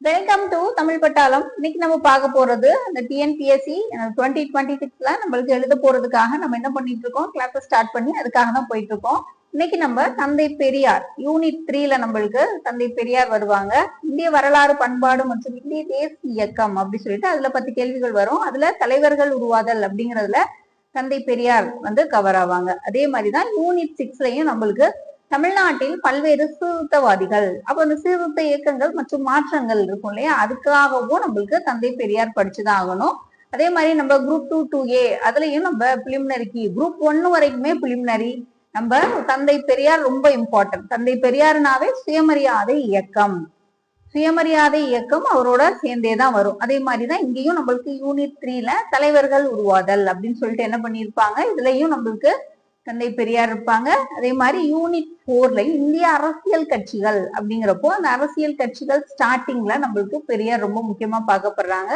Welcome to Tamil பட்டாளம் இன்னைக்கு நம்ம பார்க்க போறது இந்த டிஎன்பிஎஸ்சி டுவெண்ட்டி டுவெண்ட்டி சிக்ஸ்ல நம்மளுக்கு எழுத போறதுக்காக நம்ம என்ன பண்ணிட்டு இருக்கோம்? கிளாஸ் ஸ்டார்ட் பண்ணி அதுக்காக தான் போயிட்டு இருக்கோம். இன்னைக்கு நம்ம தந்தை பெரியார் யூனிட் த்ரீல நம்மளுக்கு தந்தை பெரியார் வருவாங்க. இந்திய வரலாறு பண்பாடு மற்றும் இந்திய தேசிய இயக்கம் அப்படி சொல்லிட்டு அதுல பத்து கேள்விகள் வரும். அதுல தலைவர்கள் உருவாதல் அப்படிங்கறதுல தந்தை பெரியார் வந்து கவர் ஆவாங்க. அதே மாதிரிதான் யூனிட் சிக்ஸ்லயும் நம்மளுக்கு தமிழ்நாட்டில் பல்வேறு சீர்திருத்தவாதிகள் அப்ப அந்த சீர்திருத்த இயக்கங்கள் மற்றும் மாற்றங்கள் இருக்கும் இல்லையா? அதுக்காகவும் நம்மளுக்கு தந்தை பெரியார் படிச்சுதான் ஆகணும். அதே மாதிரி நம்ம குரூப் டூ டூ ஏ அதுலயும் நம்ம பிலிமினரிக்கு குரூப் ஒன்னு வரைக்குமே பிலிமினரி நம்ம தந்தை பெரியார் ரொம்ப இம்பார்ட்டன்ட் தந்தை பெரியார்னாவே சுயமரியாதை இயக்கம். சுயமரியாதை இயக்கம் அவரோட சேர்ந்தே தான் வரும். அதே மாதிரிதான் இங்கேயும் நம்மளுக்கு யூனிட் த்ரீல தலைவர்கள் உருவாதல் அப்படின்னு சொல்லிட்டு என்ன பண்ணியிருப்பாங்க? இதுலயும் நம்மளுக்கு தந்தை பெரியார் இருப்பாங்க. அதே மாதிரி யூனிட் போர்ல இந்திய அரசியல் கட்சிகள் அப்படிங்கிறப்போ அந்த அரசியல் கட்சிகள் ஸ்டார்டிங்ல நம்மளுக்கு பெரியார் ரொம்ப முக்கியமா பார்க்கப்படுறாங்க.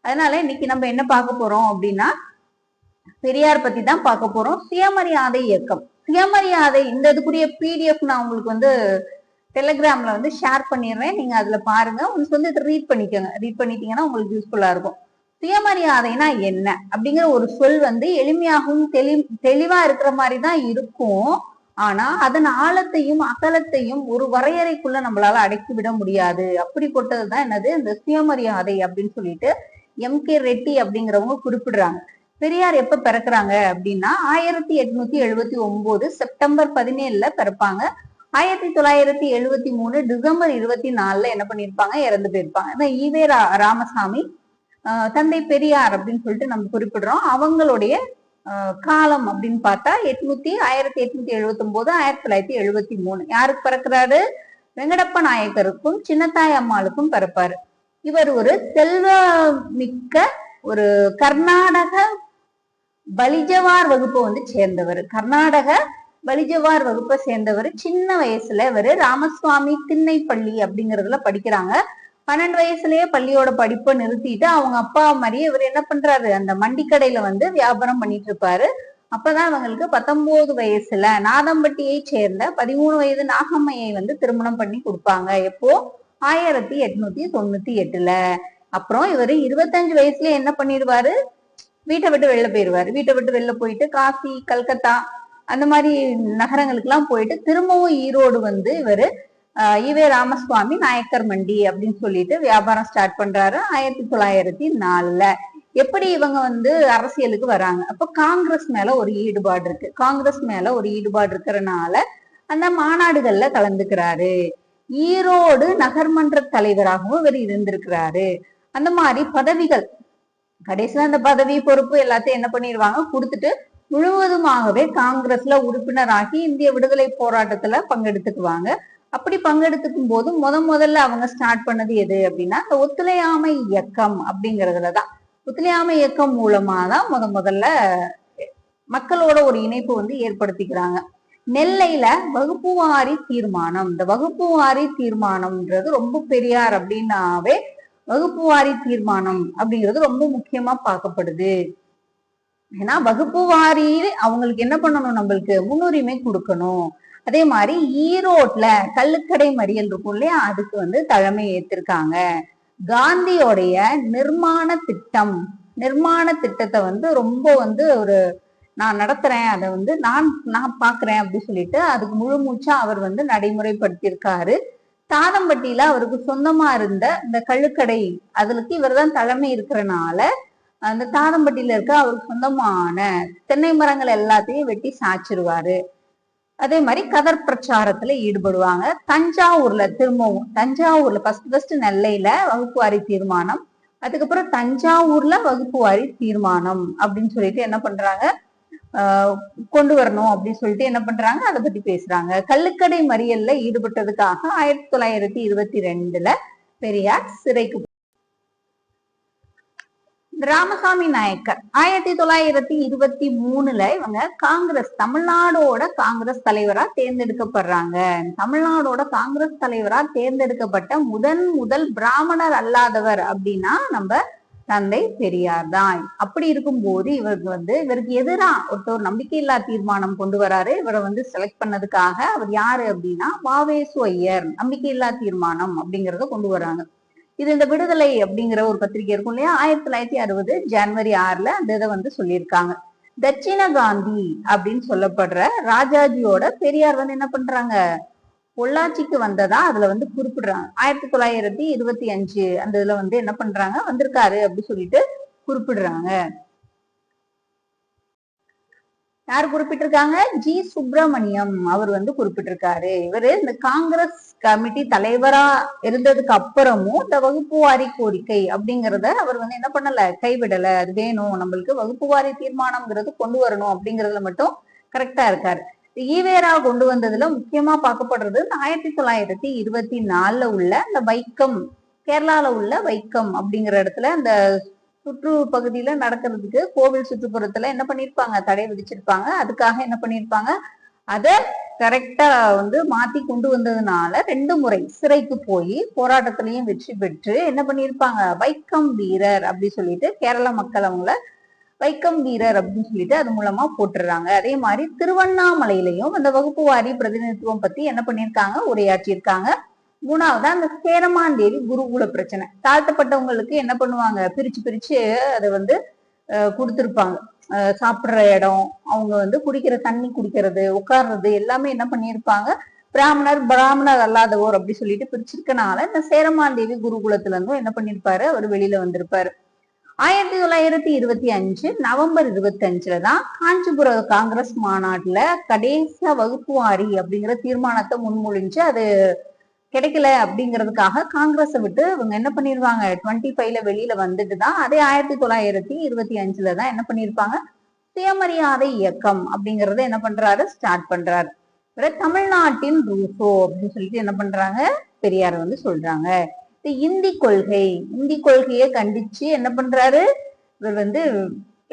அதனால இன்னைக்கு நம்ம என்ன பார்க்க போறோம் அப்படின்னா பெரியார் பத்தி தான் பார்க்க போறோம். சுயமரியாதை இயக்கம். சுயமரியாதை இந்த இதுக்குரிய பிடிஎஃப் நான் உங்களுக்கு வந்து டெலிகிராம்ல வந்து ஷேர் பண்ணிடுறேன். நீங்க அதுல பாருங்க. உங்களுக்கு வந்து ரீட் பண்ணிக்கோங்க. ரீட் பண்ணிட்டீங்கன்னா உங்களுக்கு யூஸ்ஃபுல்லா இருக்கும். சுயமரியாதைனா என்ன? அப்படிங்கிற ஒரு சொல் வந்து எளிமையாகவும் தெளி தெளிவா இருக்கிற மாதிரி தான் இருக்கும். ஆனா அதன் ஆழத்தையும் அகலத்தையும் ஒரு வரையறைக்குள்ள நம்மளால அடக்கிவிட முடியாது. அப்படிப்பட்டதுதான் என்னது? இந்த சுயமரியாதை அப்படின்னு சொல்லிட்டு எம் கே ரெட்டி அப்படிங்கிறவங்க குறிப்பிடுறாங்க. பெரியார் எப்ப பிறக்குறாங்க அப்படின்னா ஆயிரத்தி எட்நூத்தி எழுபத்தி ஒன்பது செப்டம்பர் பதினேழுல பிறப்பாங்க. ஆயிரத்தி தொள்ளாயிரத்தி எழுபத்தி மூணு டிசம்பர் இருபத்தி நாலுல என்ன பண்ணிருப்பாங்க? இறந்து போயிருப்பாங்க. E V Ramasamy. தந்தை பெரியார் அப்படின்னு சொல்லிட்டு நம்ம குறிப்பிடுறோம். அவங்களுடைய காலம் அப்படின்னு பார்த்தா எட்நூத்தி ஆயிரத்தி எட்நூத்தி எழுபத்தி ஒன்பது ஆயிரத்தி தொள்ளாயிரத்தி எழுபத்தி மூணு யாருக்கு பிறக்கிறாரு? வெங்கடப்ப நாயக்கருக்கும் சின்னத்தாய் அம்மாளுக்கும் பிறப்பாரு. இவர் ஒரு செல்வ மிக்க ஒரு கர்நாடக பலிஜவார் வகுப்பை வந்து சேர்ந்தவர். கர்நாடக பலிஜவார் வகுப்பை சேர்ந்தவர். சின்ன வயசுல இவர் ராமசுவாமி திண்ணைப்பள்ளி அப்படிங்கறதுல படிக்கிறாங்க. பன்னெண்டு வயசுலயே பள்ளியோட படிப்பை நிறுத்திட்டு அவங்க அப்பா மாதிரியே இவர் என்ன பண்றாரு? அந்த மண்டிக்கடையில வந்து வியாபாரம் பண்ணிட்டு இருப்பாரு. அப்பதான் அவங்களுக்கு பத்தொன்பது வயசுல நாதம்பட்டியை சேர்ந்த பதிமூணு வயது நாகம்மையை வந்து திருமணம் பண்ணி கொடுப்பாங்க. எப்போ? ஆயிரத்தி எட்நூத்தி தொண்ணூத்தி எட்டுல. அப்புறம் இவர் இருபத்தஞ்சு வயசுல என்ன பண்ணிடுவாரு? வீட்டை விட்டு வெளில போயிடுவாரு. வீட்டை விட்டு வெளில போயிட்டு காசி கல்கத்தா அந்த மாதிரி நகரங்களுக்கு எல்லாம் போயிட்டு திரும்பவும் ஈரோடு வந்து இவரு ஈவே ராமசுவாமி நாயக்கர் மண்டி அப்படின்னு சொல்லிட்டு வியாபாரம் ஸ்டார்ட் பண்றாரு ஆயிரத்தி தொள்ளாயிரத்தி நாலுல. எப்படி இவங்க வந்து அரசியலுக்கு வராங்க? அப்ப காங்கிரஸ் மேல ஒரு ஈடுபாடு இருக்கு. காங்கிரஸ் மேல ஒரு ஈடுபாடு இருக்கிறனால அந்த மாநாடுகள்ல கலந்துக்கிறாரு. ஈரோடு நகர்மன்ற தலைவராகவும் இவர் இருந்திருக்கிறாரு. அந்த மாதிரி பதவிகள் கடைசியில அந்த பதவி பொறுப்பு எல்லாத்தையும் என்ன பண்ணிடுவாங்க? கொடுத்துட்டு முழுவதுமாகவே காங்கிரஸ்ல உறுப்பினராகி இந்திய விடுதலை போராட்டத்துல பங்கெடுத்துக்குவாங்க. அப்படி பங்கெடுத்துக்கும் போது முத முதல்ல அவங்க ஸ்டார்ட் பண்ணது எது அப்படின்னா இந்த ஒத்துழையாமை இயக்கம் அப்படிங்கறதுலதான் ஒத்துழையாமை இயக்கம் மூலமா தான் முத முதல்ல மக்களோட ஒரு இணைப்பு வந்து ஏற்படுத்திக்கிறாங்க. நெல்லையில வகுப்புவாரி தீர்மானம். இந்த வகுப்புவாரி தீர்மானம்ன்றது ரொம்ப பெரியார் அப்படின்னாவே வகுப்புவாரி தீர்மானம் அப்படிங்கிறது ரொம்ப முக்கியமா பார்க்கப்படுது. ஏன்னா வகுப்பு வாரி அவங்களுக்கு என்ன பண்ணணும் நம்மளுக்கு? முன்னுரிமை கொடுக்கணும். அதே மாதிரி ஈரோட்ல கள்ளுக்கடை மறியல் இருக்கும் இல்லையா? அதுக்கு வந்து தலைமை ஏத்திருக்காங்க. காந்தியோடைய நிர்மாண திட்டம். நிர்மாண திட்டத்தை வந்து ரொம்ப வந்து ஒரு நான் நடத்துறேன் அதை வந்து நான் நான் பாக்குறேன் அப்படின்னு சொல்லிட்டு அதுக்கு முழு மூச்சா அவர் வந்து நடைமுறைப்படுத்தியிருக்காரு. தாதம்பட்டியில அவருக்கு சொந்தமா இருந்த இந்த கள்ளுக்கடை அதுக்கு இவர் தான் தலைமை இருக்கிறனால அந்த தாதம்பட்டியில இருக்க அவருக்கு சொந்தமான தென்னை மரங்கள் எல்லாத்தையும் வெட்டி சாய்ச்சிருவாரு. அதே மாதிரி கதர் பிரச்சாரத்துல ஈடுபடுவாங்க. தஞ்சாவூர்ல திரும்பவும் தஞ்சாவூர்ல ஃபர்ஸ்ட் ஃபர்ஸ்ட் நெல்லையில வகுப்புவாரி தீர்மானம். அதுக்கப்புறம் தஞ்சாவூர்ல வகுப்புவாரி தீர்மானம் அப்படின்னு சொல்லிட்டு என்ன பண்றாங்க? கொண்டு வரணும் அப்படின்னு சொல்லிட்டு என்ன பண்றாங்க? அதை பத்தி பேசுறாங்க. கள்ளுக்கடை மறியல்ல ஈடுபட்டதுக்காக ஆயிரத்தி தொள்ளாயிரத்தி இருபத்தி ரெண்டுல பெரியார் சிறைக்கு ராமசாமி நாயக்கர். ஆயிரத்தி தொள்ளாயிரத்தி இருபத்தி மூணுல இவங்க காங்கிரஸ் தமிழ்நாடோட காங்கிரஸ் தலைவரா தேர்ந்தெடுக்கப்படுறாங்க. தமிழ்நாடோட காங்கிரஸ் தலைவரா தேர்ந்தெடுக்கப்பட்ட முதன் முதல் பிராமணர் அல்லாதவர் அப்படின்னா நம்ம தந்தை பெரியார் தான். அப்படி இருக்கும்போது இவருக்கு வந்து இவருக்கு எதிரா ஒருத்தர் நம்பிக்கையில்லா தீர்மானம் கொண்டு வராரு. இவரை வந்து செலக்ட் பண்ணதுக்காக அவர் யாரு அப்படின்னா வாவேசு ஐயர். நம்பிக்கையில்லா தீர்மானம் அப்படிங்கறத கொண்டு வராங்க. இது இந்த விடுதலை அப்படிங்கிற ஒரு பத்திரிகை இருக்கும் இல்லையா? ஆயிரத்தி தொள்ளாயிரத்தி அறுபது ஜனவரி ஆறுல அந்த இதை வந்து சொல்லியிருக்காங்க. தட்சிண காந்தி அப்படின்னு சொல்லப்படுற ராஜாஜியோட பெரியார் வந்து என்ன பண்றாங்க? பொள்ளாச்சிக்கு வந்ததா? அதுல வந்து குறிப்பிடுறாங்க. ஆயிரத்தி தொள்ளாயிரத்தி இருபத்தி அஞ்சு அந்த இதுல வந்து என்ன பண்றாங்க? வந்திருக்காரு அப்படி சொல்லிட்டு குறிப்பிடுறாங்க. யார் குறிப்பிட்டிருக்காங்க? ஜி. சுப்பிரமணியம் அவர் வந்து குறிப்பிட்டிருக்காரு. இவரு இந்த காங்கிரஸ் கமிட்டி தலைவரா இருந்ததுக்கு அப்புறமும் இந்த வகுப்பு வாரி கோரிக்கை அப்படிங்கறத அவர் வந்து என்ன பண்ணல கைவிடல. அது வேணும் நம்மளுக்கு வகுப்பு வாரி தீர்மானம்ங்கிறது கொண்டு வரணும் அப்படிங்கறதுல மட்டும் கரெக்டா இருக்காரு. ஈவேரா கொண்டு வந்ததுல முக்கியமா பார்க்கப்படுறது இந்த ஆயிரத்தி தொள்ளாயிரத்தி இருபத்தி நாலுல உள்ள இந்த வைக்கம் கேரளால உள்ள வைக்கம் அப்படிங்கிற இடத்துல அந்த சுற்று பகுதியில நடக்கிறதுக்கு கோவில் சுற்றுப்புறத்துல என்ன பண்ணிருப்பாங்க? தடை விதிச்சிருப்பாங்க. அதுக்காக என்ன பண்ணிருப்பாங்க? அதை கரெக்டா வந்து மாத்தி கொண்டு வந்ததுனால ரெண்டு முறை சிறைக்கு போய் போராட்டத்திலையும் வெற்றி பெற்று என்ன பண்ணிருப்பாங்க? வைக்கம் வீரர் அப்படி சொல்லிட்டு கேரள மக்கள் அவங்கள வைக்கம் வீரர் அப்படின்னு சொல்லிட்டு அது மூலமா போட்டுடுறாங்க அதே மாதிரி திருவண்ணாமலையிலையும் அந்த வகுப்பு வாரி பிரதிநிதித்துவம் பத்தி என்ன பண்ணிருக்காங்க? உரையாற்றியிருக்காங்க. மூணாவது அந்த சேரமாந்தேவி குருகுல பிரச்சனை. தாழ்த்தப்பட்டவங்களுக்கு என்ன பண்ணுவாங்க? பிரிச்சு பிரிச்சு அதை வந்து அஹ், சாப்பிட்ற அஹ், சாப்பிடுற இடம் அவங்க வந்து குடிக்கிற தண்ணி குடிக்கிறது உட்கார்றது எல்லாமே என்ன பண்ணியிருப்பாங்க? பிராமணர் பிராமணர் அல்லாதவோர் அப்படி சொல்லிட்டு பிரிச்சிருக்கனால இந்த சேரமாந்தேவி குருகுலத்துல இருந்தும் என்ன பண்ணிருப்பாரு அவர் வெளியில வந்திருப்பாரு. ஆயிரத்தி தொள்ளாயிரத்தி இருபத்தி அஞ்சு நவம்பர் இருபத்தி அஞ்சுல தான் காஞ்சிபுரம் காங்கிரஸ் மாநாட்டுல கடைசியா வகுப்பு வாரி அப்படிங்கிற தீர்மானத்தை முன்மொழிஞ்சு அது கிடைக்கல அப்படிங்கிறதுக்காக காங்கிரஸை விட்டு இவங்க என்ன பண்ணிருவாங்க? டுவெண்ட்டி ஃபைவ்ல வெளியில வந்துட்டு தான் அதே ஆயிரத்தி தொள்ளாயிரத்தி இருபத்தி அஞ்சுல தான் என்ன பண்ணிருப்பாங்க? சுயமரியாதை இயக்கம் அப்படிங்கறத என்ன பண்றாரு? ஸ்டார்ட் பண்றாரு. இவரை தமிழ்நாட்டின் ரூசோ அப்படின்னு சொல்லிட்டு என்ன பண்றாங்க? பெரியார் வந்து சொல்றாங்க. இந்தி கொள்கை. இந்தி கொள்கையை கண்டிச்சு என்ன பண்றாரு? இவர் வந்து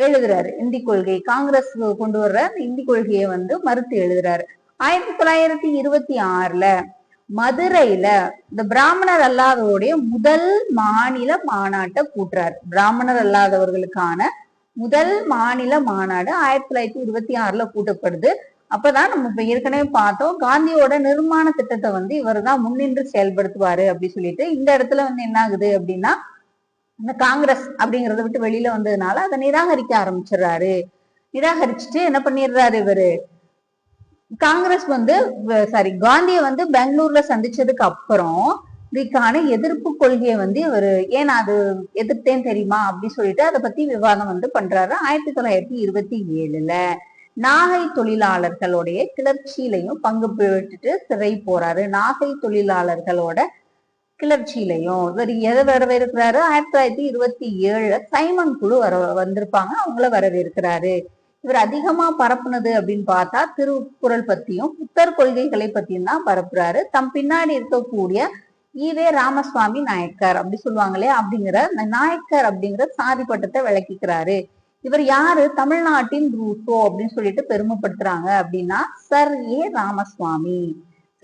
எழுதுறாரு. இந்தி கொள்கை. காங்கிரஸ் கொண்டு வர்ற இந்தி கொள்கையை வந்து மறுத்து எழுதுறாரு. ஆயிரத்தி தொள்ளாயிரத்தி இருபத்தி ஆறுல மதுரையில இந்த பிராமணர் அல்லாதவருடைய முதல் மாநில மாநாட்டை கூட்டுறாரு. பிராமணர் அல்லாதவர்களுக்கான முதல் மாநில மாநாடு ஆயிரத்தி தொள்ளாயிரத்தி இருபத்தி ஆறுல கூட்டப்படுது. அப்பதான் நம்ம இப்ப ஏற்கனவே பார்த்தோம் காந்தியோட நிர்மாண திட்டத்தை வந்து இவர் தான் முன்னின்று செயல்படுத்துவாரு அப்படின்னு சொல்லிட்டு இந்த இடத்துல வந்து என்ன ஆகுது அப்படின்னா இந்த காங்கிரஸ் அப்படிங்கறத விட்டு வெளியில வந்ததுனால அதை நிராகரிக்க ஆரம்பிச்சிடுறாரு. நிராகரிச்சுட்டு என்ன பண்ணிடுறாரு இவரு? காங்கிரஸ் வந்து சாரி காந்திய வந்து பெங்களூர்ல சந்திச்சதுக்கு அப்புறம் இதுக்கான எதிர்ப்பு கொள்கையை வந்து இவர் ஏன் அது எதிர்த்தேன் தெரியுமா? அப்படி சொல்லிட்டு அதை பத்தி விவாதம் வந்து பண்றாரு. ஆயிரத்தி தொள்ளாயிரத்தி இருபத்தி ஏழுல நாகை தொழிலாளர்களுடைய கிளர்ச்சியிலையும் பங்கு பெற்றுட்டு சிறை போறாரு. நாகை தொழிலாளர்களோட கிளர்ச்சியிலையும் இவர் எதை வரவேற்கிறாரு? ஆயிரத்தி தொள்ளாயிரத்தி இருபத்தி ஏழுல சைமன் குழு வர வந்திருப்பாங்க. அவங்கள வரவேற்கிறாரு. இவர் அதிகமா பரப்புனது அப்படின்னு பார்த்தா திருக்குறள் பத்தியும் புத்தர் கொள்கைகளை பத்தியும் தான் பரப்புறாரு. தம் பின்னாடி இருக்கக்கூடிய ஈவே ராமசுவாமி நாயக்கர் அப்படி சொல்லுவாங்களே அப்படிங்கிற நாயக்கர் அப்படிங்கிற சாதி பட்டத்தை விளக்கிக்கிறாரு. இவர் யாரு? தமிழ்நாட்டின் ரூசோ அப்படின்னு சொல்லிட்டு பெருமைப்படுத்துறாங்க அப்படின்னா sir A Ramaswamy.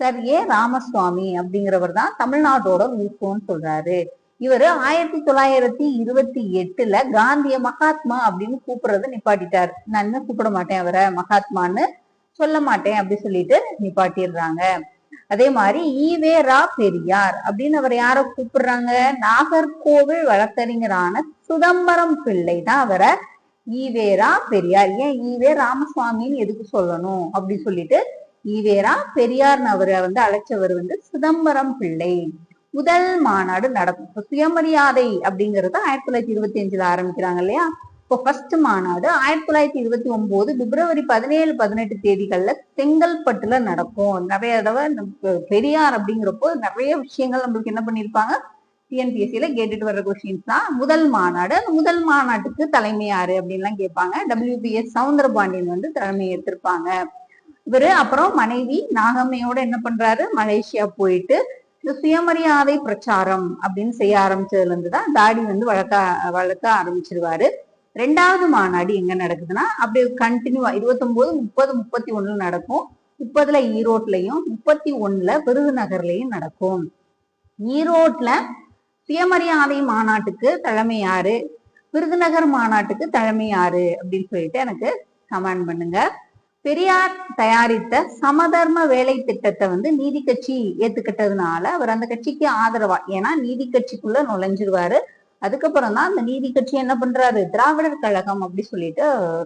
Sir A Ramaswamy அப்படிங்கிறவர் தான் தமிழ்நாட்டோட ரூசோன்னு சொல்றாரு. இவரு ஆயிரத்தி தொள்ளாயிரத்தி இருபத்தி எட்டுல காந்திய மகாத்மா அப்படின்னு கூப்பிடுறத நிப்பாட்டிட்டார். நான் இன்னும் கூப்பிட மாட்டேன் அவரை மகாத்மான்னு சொல்ல மாட்டேன் அப்படி சொல்லிட்டு நிப்பாட்டிடுறாங்க. அதே மாதிரி ஈவே ரா பெரியார் அப்படின்னு அவர் யார கூப்பிடுறாங்க? நாகர்கோவில் வழக்கறிஞரான சிதம்பரம் பிள்ளை தான் அவரை ஈவேரா பெரியார். ஏன் ஈவே ராமசுவாமின்னு எதுக்கு சொல்லணும்? அப்படி சொல்லிட்டு ஈவேரா பெரியார்னு அவரை வந்து அழைச்சவர் வந்து சிதம்பரம் பிள்ளை. முதல் மாநாடு நடக்கும். இப்ப சுயமரியாதை அப்படிங்கறது ஆயிரத்தி தொள்ளாயிரத்தி இருபத்தி அஞ்சுல ஆரம்பிக்கிறாங்க இல்லையா? இப்போ ஃபர்ஸ்ட் மாநாடு ஆயிரத்தி தொள்ளாயிரத்தி இருபத்தி ஒன்பது பிப்ரவரி பதினேழு பதினெட்டு தேதிகள்ல செங்கல்பட்டுல நடக்கும். நிறைய தடவை பெரியார் அப்படிங்கிறப்போ நிறைய விஷயங்கள் நம்மளுக்கு என்ன பண்ணிருப்பாங்க டிஎன்பிஎஸ்சியில கேட்டுட்டு வர்ற கொஸ்டின்ஸ் தான். முதல் மாநாடு. அந்த முதல் மாநாட்டுக்கு தலைமை யாரு அப்படின்லாம் கேட்பாங்க. டபிள்யூபிஎஸ் சவுந்தரபாண்டியன் வந்து தலைமை ஏற்றிருப்பாங்க இவரு அப்புறம் மனைவி நாகம்மையோட என்ன பண்றாரு? மலேசியா போயிட்டு இந்த சுயமரியாதை பிரச்சாரம் அப்படின்னு செய்ய ஆரம்பிச்சதுல இருந்து தான் தாடி வந்து வளர்க்க வளர்க்க ஆரம்பிச்சிருவாரு. ரெண்டாவது மாநாடு எங்க நடக்குதுன்னா அப்படியே கண்டினியூவா இருபத்தொன்பது முப்பது முப்பத்தி ஒண்ணுல நடக்கும். முப்பதுல ஈரோட்லயும் முப்பத்தி ஒண்ணுல விருதுநகர்லயும் நடக்கும். ஈரோட்ல சுயமரியாதை மாநாட்டுக்கு தலைமை யாரு? விருதுநகர் மாநாட்டுக்கு தலைமை யாரு? அப்படின்னு சொல்லிட்டு எனக்கு கமெண்ட் பண்ணுங்க. பெரியார் தயாரித்த சமதர்ம வேலை திட்டத்தை வந்து நீதி கட்சி ஏத்துக்கிட்டதுனால அவர் அந்த கட்சிக்கு ஆதரவா ஏன்னா நீதி கட்சிக்குள்ள நுழைஞ்சிருவாரு. அதுக்கப்புறம் தான் அந்த நீதி கட்சி என்ன பண்றாரு? திராவிடர் கழகம் அப்படி சொல்லிட்டு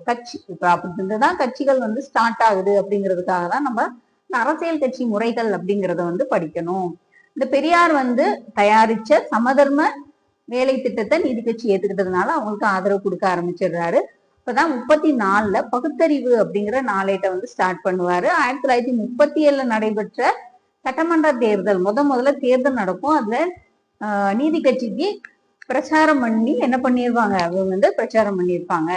கட்சி இப்ப அப்படி இருந்துதான் கட்சிகள் வந்து ஸ்டார்ட் ஆகுது அப்படிங்கிறதுக்காக தான் நம்ம இந்த அரசியல் கட்சி முறைகள் அப்படிங்கறத வந்து படிக்கணும். இந்த பெரியார் வந்து தயாரிச்ச சமதர்ம வேலை திட்டத்தை நீதி கட்சி ஏத்துக்கிட்டதுனால அவங்களுக்கு ஆதரவு கொடுக்க ஆரம்பிச்சிடுறாரு. இப்பதான் முப்பத்தி நாலுல பகுத்தறிவு அப்படிங்கிற நாளேட்டை வந்து ஸ்டார்ட் பண்ணுவாரு. ஆயிரத்தி தொள்ளாயிரத்தி முப்பத்தி ஏழுல நடைபெற்ற சட்டமன்ற தேர்தல் முத முதல்ல தேர்தல் நடக்கும். அதுல ஆஹ், நீதி கட்சிக்கு பிரச்சாரம் பண்ணி என்ன பண்ணிருவாங்க? அவங்க வந்து பிரச்சாரம் பண்ணியிருப்பாங்க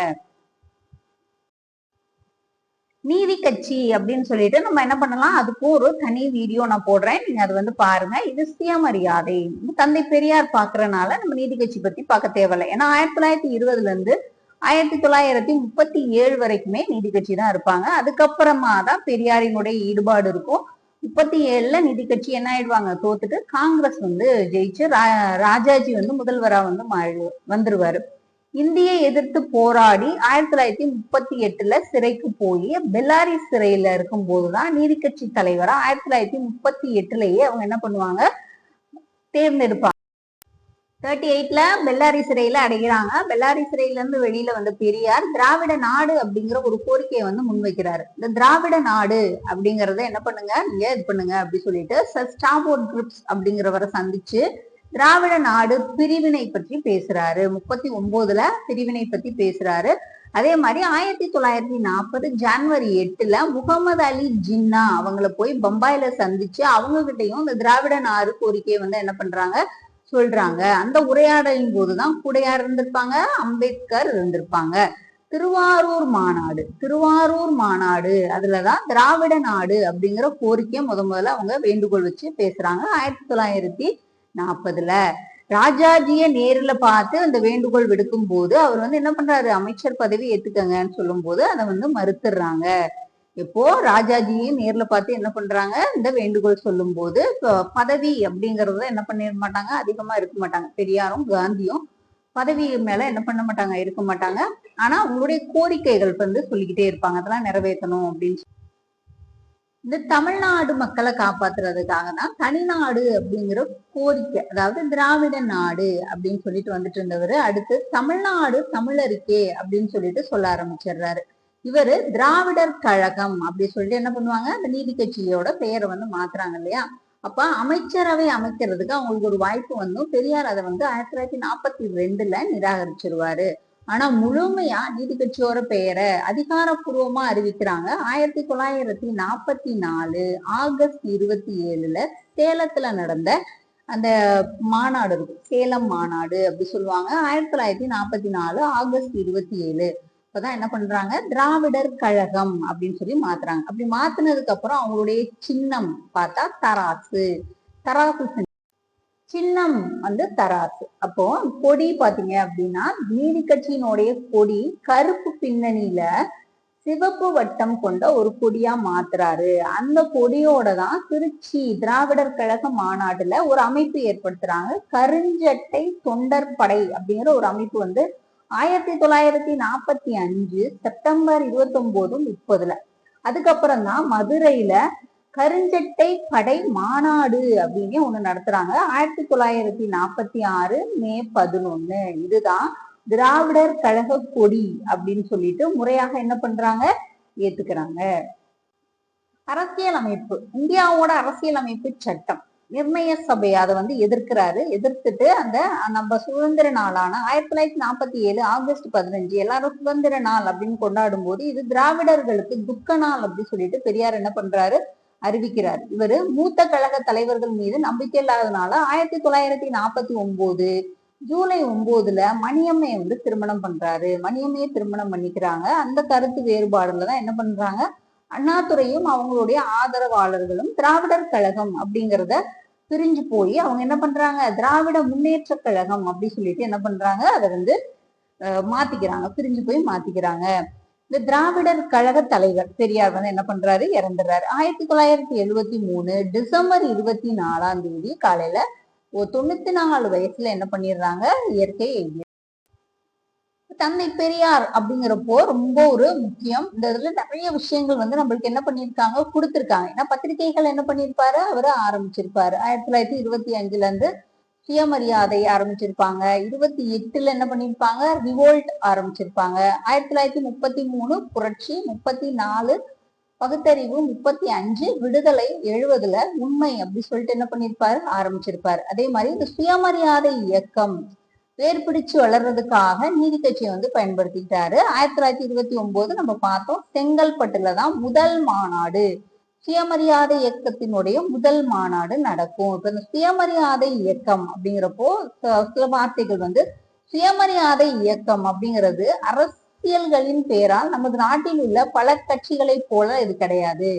நீதி கட்சி அப்படின்னு சொல்லிட்டு நம்ம என்ன பண்ணலாம்? அதுக்கும் ஒரு தனி வீடியோ நான் போடுறேன். நீங்க அது வந்து பாருங்க. இது சுயமரியாதை. தந்தை பெரியார் பாக்குறனால நம்ம நீதி கட்சி பத்தி பார்க்க தேவையில்லை. ஏன்னா ஆயிரத்தி தொள்ளாயிரத்தி இருபதுல இருந்து ஆயிரத்தி தொள்ளாயிரத்தி முப்பத்தி ஏழு வரைக்குமே நீதி கட்சி தான் இருப்பாங்க. அதுக்கப்புறமா தான் பெரியாரினுடைய ஈடுபாடு இருக்கும். முப்பத்தி ஏழுல நிதி கட்சி என்ன ஆயிடுவாங்க? தோத்துட்டு காங்கிரஸ் வந்து ஜெயிச்சு ரா- ராஜாஜி வந்து முதல்வரா வந்து மாறி வந்துருவாரு. இந்தியை எதிர்த்து போராடி ஆயிரத்தி தொள்ளாயிரத்தி முப்பத்தி எட்டுல சிறைக்கு போய் பெல்லாரி சிறையில இருக்கும் போதுதான் நீதி கட்சி தலைவரா ஆயிரத்தி தொள்ளாயிரத்தி முப்பத்தி எட்டுலயே அவங்க என்ன பண்ணுவாங்க? தேர்ந்தெடுப்பாங்க. தேர்ட்டி எயிட்ல பெல்லாரி சிறையில அடைகிறாங்க. பெல்லாரி சிறையில இருந்து வெளியில வந்த பெரியார் திராவிட நாடு அப்படிங்கிற ஒரு கோரிக்கையை வந்து முன்வைக்கிறாரு. இந்த திராவிட நாடு அப்படிங்கறத என்ன பண்ணுங்க? நீங்க இது பண்ணுங்க அப்படி சொல்லிட்டு சர் ஸ்டாபோர்ட் குரூப்ஸ் அப்படிங்கிறவரை சந்திச்சு திராவிட நாடு பிரிவினை பற்றி பேசுறாரு. முப்பத்தி ஒன்பதுல பிரிவினை பத்தி பேசுறாரு. அதே மாதிரி ஆயிரத்தி தொள்ளாயிரத்தி நாற்பது ஜனவரி எட்டுல முகமது அலி ஜின்னா அவங்கள போய் பம்பாயில சந்திச்சு அவங்க கிட்டையும் இந்த திராவிட நாடு கோரிக்கையை வந்து என்ன பண்றாங்க? சொல்றாங்க. அந்த உரையாடலின் போதுதான் கூட யார் இருந்திருப்பாங்க அம்பேத்கர் இருந்திருப்பாங்க. திருவாரூர் மாநாடு திருவாரூர் மாநாடு அதுலதான் திராவிட நாடு அப்படிங்கிற கோரிக்கையை முத முதல்ல அவங்க வேண்டுகோள் வச்சு பேசுறாங்க. ஆயிரத்தி தொள்ளாயிரத்தி நாற்பதுல ராஜாஜிய நேரில் பார்த்து அந்த வேண்டுகோள் விடுக்கும் போது அவர் வந்து என்ன பண்றாரு அமைச்சர் பதவி ஏத்துக்கங்கன்னு சொல்லும் போது அதை வந்து மறுத்துடுறாங்க. இப்போ ராஜாஜியும் நேர்ல பார்த்து என்ன பண்றாங்க? இந்த வேண்டுகோள் சொல்லும் போது இப்போ பதவி அப்படிங்கறத என்ன பண்ணிட மாட்டாங்க? அதிகமா இருக்க மாட்டாங்க. பெரியாரும் காந்தியும் பதவி மேல என்ன பண்ண மாட்டாங்க? இருக்க மாட்டாங்க. ஆனா அவங்களுடைய கோரிக்கைகள் வந்து சொல்லிக்கிட்டே இருப்பாங்க. அதெல்லாம் நிறைவேற்றணும் அப்படின்னு சொல்லி. இந்த தமிழ்நாடு மக்களை காப்பாத்துறதுக்காக தான் தனிநாடு அப்படிங்கிற கோரிக்கை அதாவது திராவிட நாடு அப்படின்னு சொல்லிட்டு வந்துட்டு இருந்தவர் அடுத்து தமிழ்நாடு தமிழருக்கே அப்படின்னு சொல்லிட்டு சொல்ல ஆரம்பிச்சிடுறாரு. இவர் திராவிடர் கழகம் அப்படி சொல்லிட்டு என்ன பண்ணுவாங்க? அந்த நீதி கட்சியோட பெயரை வந்து மாத்துறாங்க இல்லையா? அப்ப அமைச்சரவை அமைக்கிறதுக்கு அவங்களுக்கு ஒரு வாய்ப்பு வந்தும் பெரியார் அதை வந்து ஆயிரத்தி தொள்ளாயிரத்தி நாற்பத்தி ரெண்டுல நிராகரிச்சிருவாரு. ஆனா முழுமையா நீதி கட்சியோட பெயரை அதிகாரப்பூர்வமா அறிவிக்கிறாங்க. ஆயிரத்தி தொள்ளாயிரத்தி நாற்பத்தி நாலு ஆகஸ்ட் இருபத்தி ஏழுல சேலத்துல நடந்த அந்த மாநாடு இருக்கும் சேலம் மாநாடு அப்படி சொல்லுவாங்க. ஆயிரத்தி தொள்ளாயிரத்தி நாற்பத்தி நாலு ஆகஸ்ட் இருபத்தி ஏழு. இப்பதான் என்ன பண்றாங்க? திராவிடர் கழகம் அப்படின்னு சொல்லி மாத்துறாங்க. அப்படி மாத்தினதுக்கு அப்புறம் அவங்களுடைய சின்னம் பார்த்தா தராசு. தராசு சின்னம். வந்து தராசு. அப்போ கொடி பாத்தீங்க அப்படின்னா நீதி கட்சியினுடைய கொடி கருப்பு பின்னணியில சிவப்பு வட்டம் கொண்ட ஒரு கொடியா மாத்துறாரு. அந்த கொடியோட தான் திருச்சி திராவிடர் கழக மாநாட்டுல ஒரு அமைப்பு ஏற்படுத்துறாங்க. கருஞ்சட்டை தொண்டர் படை அப்படிங்கிற ஒரு அமைப்பு வந்து ஆயிரத்தி தொள்ளாயிரத்தி நாற்பத்தி அஞ்சு செப்டம்பர் இருபத்தி ஒன்பது முப்பதுல. அதுக்கப்புறம் தான் மதுரையில கருஞ்சட்டை படை மாநாடு அப்படின்னு ஒண்ணு நடத்துறாங்க. ஆயிரத்தி தொள்ளாயிரத்தி நாற்பத்தி ஆறு மே பதினொன்னு. இதுதான் திராவிடர் கழக கொடி அப்படின்னு சொல்லிட்டு முறையாக என்ன பண்றாங்க? ஏத்துக்கிறாங்க. அரசியல் அமைப்பு இந்தியாவோட அரசியல் அமைப்பு சட்டம். நிர்ணய சபை அதை வந்து எதிர்க்கிறாரு. எதிர்த்துட்டு அந்த நம்ம சுதந்திர நாளான ஆயிரத்தி தொள்ளாயிரத்தி நாற்பத்தி ஏழு ஆகஸ்ட் பதினஞ்சு எல்லாரும் சுதந்திர நாள் அப்படின்னு கொண்டாடும் போது இது திராவிடர்களுக்கு துக்க நாள் அப்படின்னு சொல்லிட்டு பெரியார் என்ன பண்றாரு? அறிவிக்கிறார். இவரு மூத்த கழக தலைவர்கள் மீது நம்பிக்கை இல்லாதனால ஆயிரத்தி தொள்ளாயிரத்தி நாற்பத்தி ஒன்பது ஜூலை ஒன்பதுல மணியம்மையை வந்து திருமணம் பண்றாரு. மணியம்மையை திருமணம் பண்ணிக்கிறாங்க. அந்த கருத்து வேறுபாடுல தான் என்ன பண்றாங்க? அண்ணாதுரையும் அவங்களுடைய ஆதரவாளர்களும் திராவிடர் கழகம் அப்படிங்கிறத பிரிஞ்சு போய் அவங்க என்ன பண்றாங்க? திராவிட முன்னேற்ற கழகம் அப்படி சொல்லிட்டு என்ன பண்றாங்க? அதை வந்து மாத்திக்கிறாங்க. பிரிஞ்சு போய் மாத்திக்கிறாங்க. இந்த திராவிடர் கழக தலைவர் பெரியார் வந்து என்ன பண்றாரு? இறந்துடுறாரு ஆயிரத்தி தொள்ளாயிரத்தி எழுவத்தி மூணு டிசம்பர் இருபத்தி நாலாம் தேதி காலையில ஒரு தொண்ணூத்தி நாலு வயசுல என்ன பண்ணிடுறாங்க? இயற்கை தந்தை பெரியார் அப்படிங்கிறப்போ ரொம்ப ஒரு முக்கியம். இந்த இதுல நிறைய விஷயங்கள் வந்து நம்மளுக்கு என்ன பண்ணியிருக்காங்க? கொடுத்திருக்காங்க. ஏன்னா பத்திரிகைகள் என்ன பண்ணியிருப்பாரு? அவரு ஆரம்பிச்சிருப்பாரு. ஆயிரத்தி தொள்ளாயிரத்தி இருபத்தி அஞ்சுல இருந்து சுயமரியாதை ஆரம்பிச்சிருப்பாங்க. இருபத்தி எட்டுல என்ன பண்ணிருப்பாங்க ரிவோல்ட் ஆரம்பிச்சிருப்பாங்க. ஆயிரத்தி தொள்ளாயிரத்தி முப்பத்தி மூணு புரட்சி முப்பத்தி நாலு பகுத்தறிவு முப்பத்தி அஞ்சு விடுதலை எழுபதுல உண்மை அப்படி சொல்லிட்டு என்ன பண்ணிருப்பாரு ஆரம்பிச்சிருப்பாரு. அதே மாதிரி இந்த சுயமரியாதை இயக்கம் வேர் பிடிச்சு வளர்றதுக்காக நீதி கட்சியை வந்து பயன்படுத்திக்கிட்டாரு. ஆயிரத்தி தொள்ளாயிரத்தி இருபத்தி ஒன்பது நம்ம பார்த்தோம் செங்கல்பட்டுல தான் முதல் மாநாடு. சுயமரியாதை இயக்கத்தினுடைய முதல் மாநாடு நடக்கும். இப்ப இந்த சுயமரியாதை இயக்கம் அப்படிங்கிறப்போ சில வார்த்தைகள் வந்து சுயமரியாதை இயக்கம் அப்படிங்கிறது அரசியல்களின் பெயரால் நமது நாட்டில் உள்ள பல கட்சிகளைப் போல இது கிடையாது.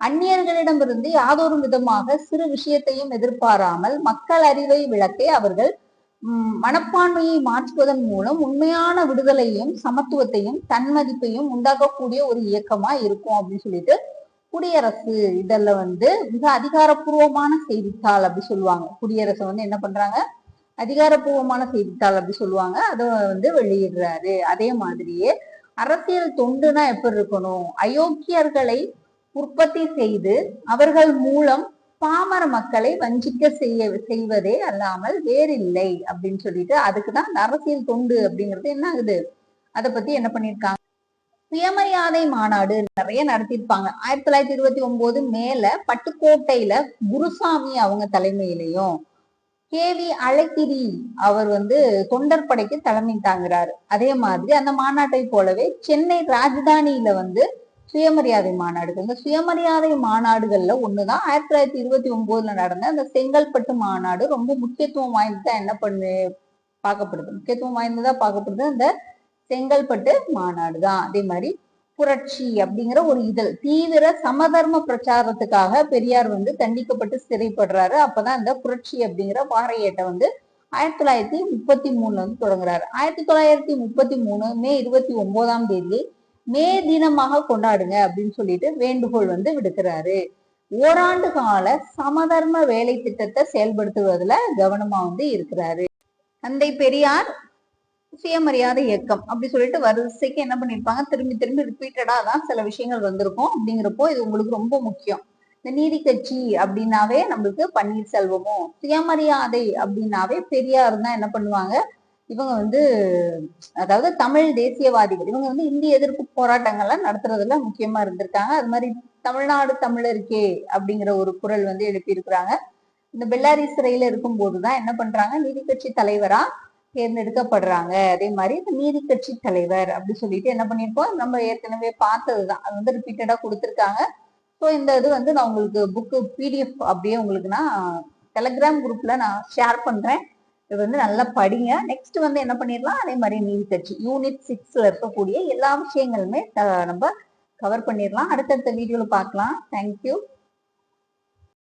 அந்நியர்களிடமிருந்து யாதொரு விதமாக சிறு விஷயத்தையும் எதிர்பாராமல் மக்கள் அறிவை விளக்கை அவர்கள் மனப்பான்மையை மாற்றுவதன் மூலம் உண்மையான விடுதலையும் சமத்துவத்தையும் தன்மதிப்பையும் உண்டாக்கக்கூடிய ஒரு இயக்கமா இருக்கும் அப்படின்னு சொல்லிட்டு குடியரசு இதழ்ல வந்து மிக அதிகாரப்பூர்வமான செய்தித்தாள் அப்படி சொல்லுவாங்க. குடியரசு வந்து என்ன பண்றாங்க? அதிகாரப்பூர்வமான செய்தித்தாள் அப்படி சொல்லுவாங்க. அதை வந்து வெளியிடுறாரு. அதே மாதிரியே அரசியல் தொண்டுனா எப்படி இருக்கணும்? அயோக்கியர்களை உற்பத்தி செய்து அவர்கள் மூலம் பாமர மக்களை வஞ்சிக்க செய்ய செய்வதே அல்லாமல் வேறில்லை அப்படின்னு சொல்லிட்டு அதுக்குதான் அந்த அரசியல் தொண்டு அப்படிங்கிறது என்ன ஆகுது? அதை பத்தி என்ன பண்ணிருக்காங்க சுயமரியாதை மாநாடு நிறைய நடத்தியிருப்பாங்க. ஆயிரத்தி தொள்ளாயிரத்தி இருபத்தி ஒன்பது மேல பட்டுக்கோட்டையில குருசாமி அவங்க தலைமையிலையும் கே வி அழகிரி அவர் வந்து தொண்டர் படைக்கு தலைமை தாங்குறாரு. அதே மாதிரி அந்த மாநாட்டை போலவே சென்னை ராஜதானியில வந்து சுயமரியாதை மாநாடுகள். இந்த சுயமரியாதை மாநாடுகள்ல ஒண்ணுதான். ஆயிரத்தி தொள்ளாயிரத்தி இருபத்தி ஒன்பதுல நடந்த அந்த செங்கல்பட்டு மாநாடு ரொம்ப முக்கியத்துவம் வாய்ந்ததா என்ன பண்ணு பார்க்கப்படுது? முக்கியத்துவம் வாய்ந்ததா பார்க்கப்படுது. அந்த செங்கல்பட்டு மாநாடு தான் அதே மாதிரி புரட்சி அப்படிங்கிற ஒரு இதழ். தீவிர சமதர்ம பிரச்சாரத்துக்காக பெரியார் வந்து தண்டிக்கப்பட்டு சிறைப்படுறாரு. அப்பதான் இந்த புரட்சி அப்படிங்கிற வார ஏட்டை வந்து ஆயிரத்தி தொள்ளாயிரத்தி முப்பத்தி மூணுல வந்து தொடங்குறாரு. ஆயிரத்தி தொள்ளாயிரத்தி முப்பத்தி மூணு மே இருபத்தி ஒன்பதாம் தேதி மே தினமாக கொண்டாடுங்க அப்படின்னு சொல்லிட்டு வேண்டுகோள் வந்து விடுக்கிறாரு. ஓராண்டு கால சமதர்ம வேலை திட்டத்தை செயல்படுத்துவதுல கவனமா வந்து இருக்கிறாரு. தந்தை பெரியார் சுயமரியாதை இயக்கம் அப்படி சொல்லிட்டு வரிசைக்கு என்ன பண்ணிருப்பாங்க? திரும்பி திரும்பி ரிப்பீட்டடா தான் சில விஷயங்கள் வந்திருக்கும். அப்படிங்கிறப்போ இது உங்களுக்கு ரொம்ப முக்கியம். இந்த நீதி கட்சி அப்படின்னாவே நம்மளுக்கு பன்னீர்செல்வமும் சுயமரியாதை அப்படின்னாவே பெரியார் தான் என்ன பண்ணுவாங்க? இவங்க வந்து அதாவது தமிழ் தேசியவாதிகள். இவங்க வந்து இந்திய எதிர்ப்பு போராட்டங்கள்லாம் நடத்துறதுல முக்கியமா இருந்திருக்காங்க. அது மாதிரி தமிழ்நாடு தமிழருக்கே அப்படிங்கிற ஒரு குரல் வந்து எழுப்பியிருக்கிறாங்க. இந்த பெல்லாரி சிறையில இருக்கும் போதுதான் என்ன பண்றாங்க? நீதி கட்சி தலைவரா தேர்ந்தெடுக்கப்படுறாங்க. அதே மாதிரி இந்த நீதி கட்சி தலைவர் அப்படி சொல்லிட்டு என்ன பண்ணிருக்கோம் நம்ம ஏற்கனவே பார்த்ததுதான். அது வந்து ரிப்பீட்டடா கொடுத்துருக்காங்க. ஸோ இந்த இது வந்து நான் உங்களுக்கு புக்கு பிடிஎஃப் அப்படியே உங்களுக்கு நான் டெலகிராம் குரூப்ல நான் ஷேர் பண்றேன். இது வந்து நல்லா படிங்க. நெக்ஸ்ட் வந்து என்ன பண்ணிடலாம்? அதே மாதிரி நீதி கட்சி யூனிட் சிக்ஸ்ல இருக்கக்கூடிய எல்லா விஷயங்களுமே நம்ம கவர் பண்ணிடலாம். அடுத்தடுத்த வீடியோவில் பார்க்கலாம். தேங்க்யூ